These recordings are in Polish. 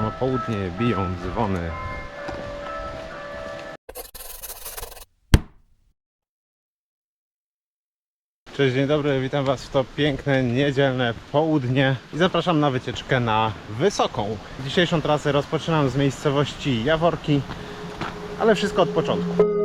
samo południe, biją dzwony. Cześć, dzień dobry, witam Was w to piękne, niedzielne południe i zapraszam na wycieczkę na Wysoką. Dzisiejszą trasę rozpoczynam z miejscowości Jaworki, ale wszystko od początku.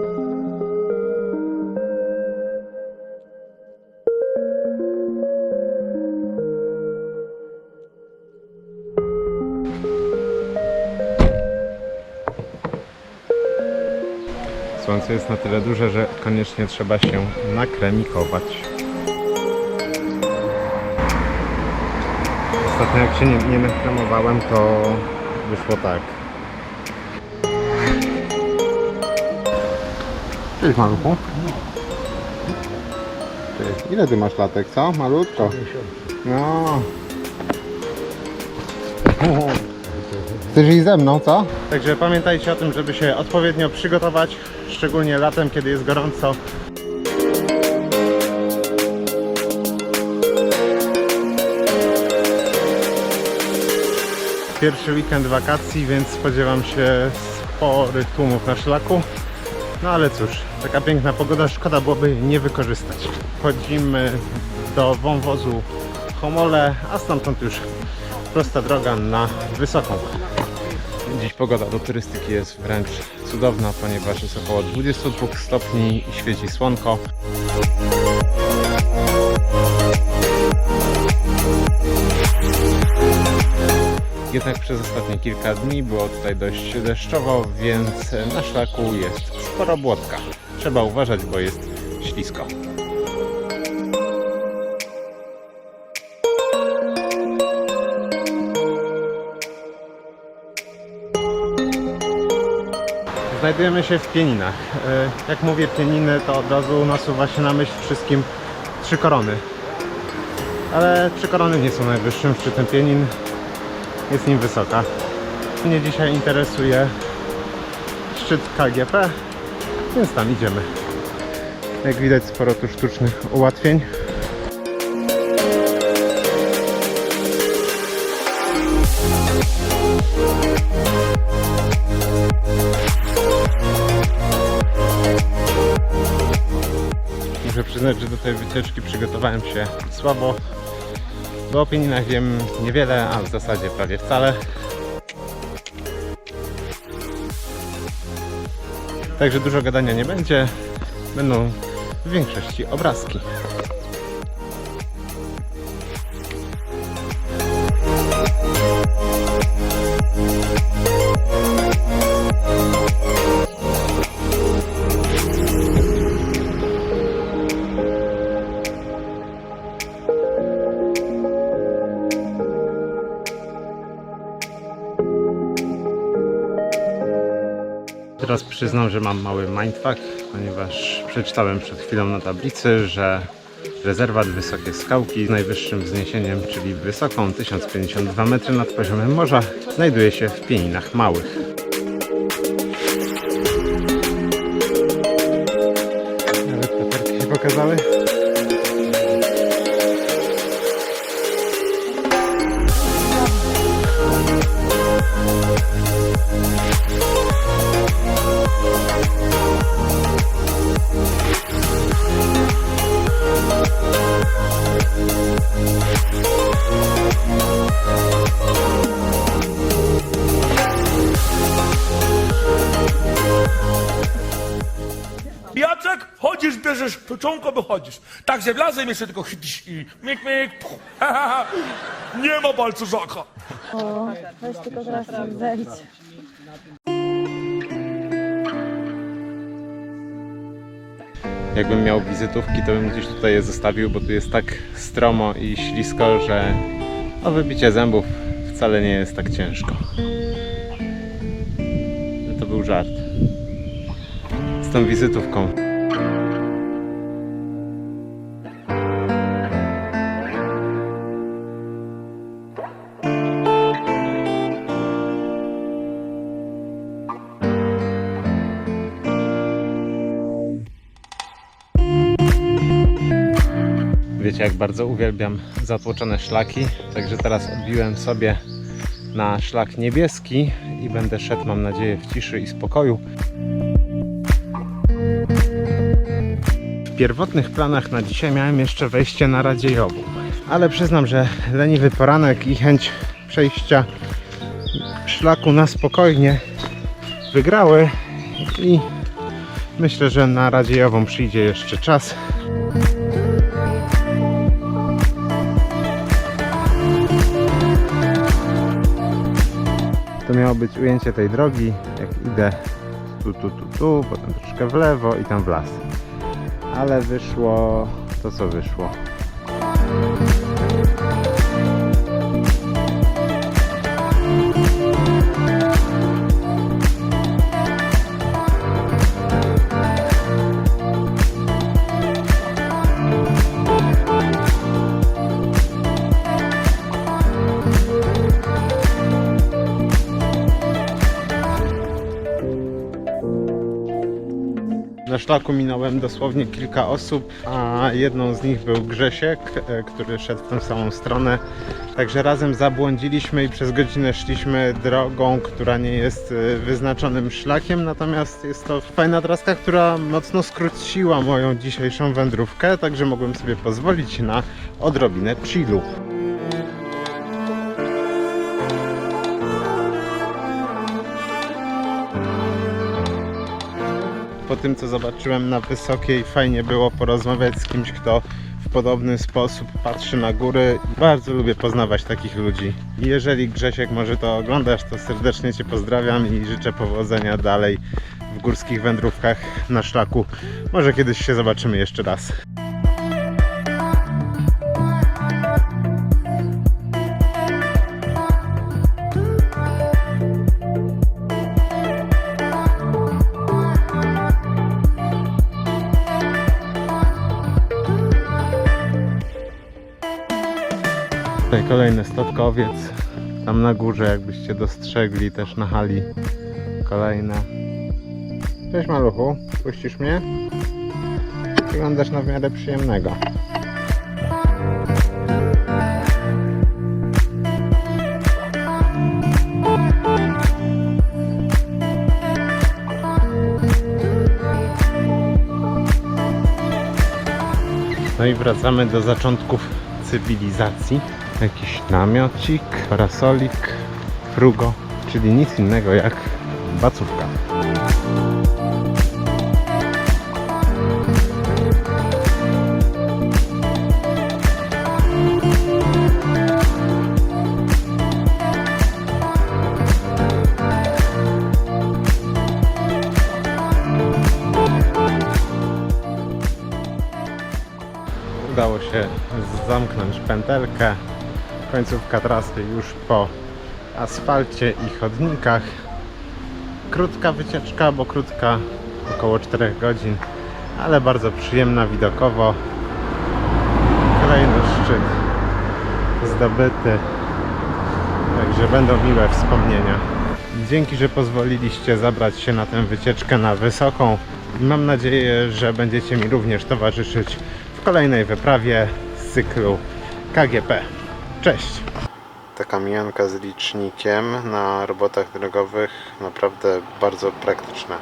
Słońce jest na tyle duże, że koniecznie trzeba się nakremikować. Ostatnio jak się nie, nie nakremowałem, to wyszło tak. Cześć maluchu. Cześć. Ile ty masz latek, co? Malutko. No. Chcesz iść ze mną, co? Także pamiętajcie o tym, żeby się odpowiednio przygotować, szczególnie latem, kiedy jest gorąco. Pierwszy weekend wakacji, więc spodziewam się sporych tłumów na szlaku. No ale cóż, taka piękna pogoda, szkoda byłoby nie wykorzystać. Wchodzimy do wąwozu Homole, a stamtąd już prosta droga na Wysoką. Dziś pogoda do turystyki jest wręcz cudowna, ponieważ jest około 22 stopni i świeci słonko. Jednak przez ostatnie kilka dni było tutaj dość deszczowo, więc na szlaku jest sporo błotka. Trzeba uważać, bo jest ślisko. Znajdujemy się w Pieninach. E, Jak mówię Pieniny, to od razu nasuwa się na myśl wszystkim trzy korony. Ale trzy korony nie są najwyższym szczytem Pienin. Jest nim wysoka. Mnie dzisiaj interesuje szczyt KGP, więc tam idziemy. Jak widać sporo tu sztucznych ułatwień. Przyznać, że do tej wycieczki przygotowałem się słabo. Bo o Pieninach wiem niewiele, a w zasadzie prawie wcale. Także dużo gadania nie będzie. Będą w większości obrazki. Teraz przyznam, że mam mały mindfuck, ponieważ przeczytałem przed chwilą na tablicy, że rezerwat Wysokie Skałki z najwyższym wzniesieniem, czyli wysoką 1052 metry nad poziomem morza, znajduje się w Pieninach Małych. Nawet paterki się pokazały. Bierzesz pieczątko, wychodzisz. Tak się wlazem jeszcze tylko chytisz i puch, ha, ha, ha. Nie ma balcuzaka. O, weź tylko teraz tam zejdź. Jakbym miał wizytówki, to bym gdzieś tutaj je zostawił, bo tu jest tak stromo i ślisko, że o wybicie zębów wcale nie jest tak ciężko. No To był żart. Z tą wizytówką. Wiecie, jak bardzo uwielbiam zatłoczone szlaki, także teraz odbiłem sobie na szlak niebieski i będę szedł, mam nadzieję, w ciszy i spokoju. W pierwotnych planach na dzisiaj miałem jeszcze wejście na Radziejową, ale przyznam, że leniwy poranek i chęć przejścia szlaku na spokojnie wygrały i myślę, że na Radziejową przyjdzie jeszcze czas. To miało być ujęcie tej drogi, jak idę tu, tu, tu, tu, potem troszkę w lewo i tam w las. Ale wyszło to, co wyszło. Na szlaku minąłem dosłownie kilka osób, a jedną z nich był Grzesiek, e, który szedł w tę samą stronę. Także razem zabłądziliśmy i przez godzinę szliśmy drogą, która nie jest e, wyznaczonym szlakiem, natomiast jest to fajna traska, która mocno skróciła moją dzisiejszą wędrówkę, także mogłem sobie pozwolić na odrobinę chillu. Po tym co zobaczyłem na wysokiej, fajnie było porozmawiać z kimś, kto w podobny sposób patrzy na góry. Bardzo lubię poznawać takich ludzi. Jeżeli Grzesiek może to oglądasz, to serdecznie Cię pozdrawiam i życzę powodzenia dalej w górskich wędrówkach na szlaku. Może kiedyś się zobaczymy jeszcze raz. Tutaj kolejny statkowiec. Tam na górze, jakbyście dostrzegli, też na hali. Kolejne. Cześć maluchu, puścisz mnie? Wyglądasz na w miarę przyjemnego. No i wracamy do zaczątków cywilizacji. Jakiś namiocik, parasolik, frugo, czyli nic innego jak bacówka. Udało się zamknąć pętelkę. Końcówka trasy już po asfalcie i chodnikach. Krótka wycieczka, bo krótka, około 4 godzin, ale bardzo przyjemna widokowo. Kolejny szczyt zdobyty. Także będą miłe wspomnienia. Dzięki, że pozwoliliście zabrać się na tę wycieczkę na wysoką. Mam nadzieję, że będziecie mi również towarzyszyć w kolejnej wyprawie z cyklu KGP. Cześć! Taka mijanka z licznikiem na robotach drogowych naprawdę bardzo praktyczna.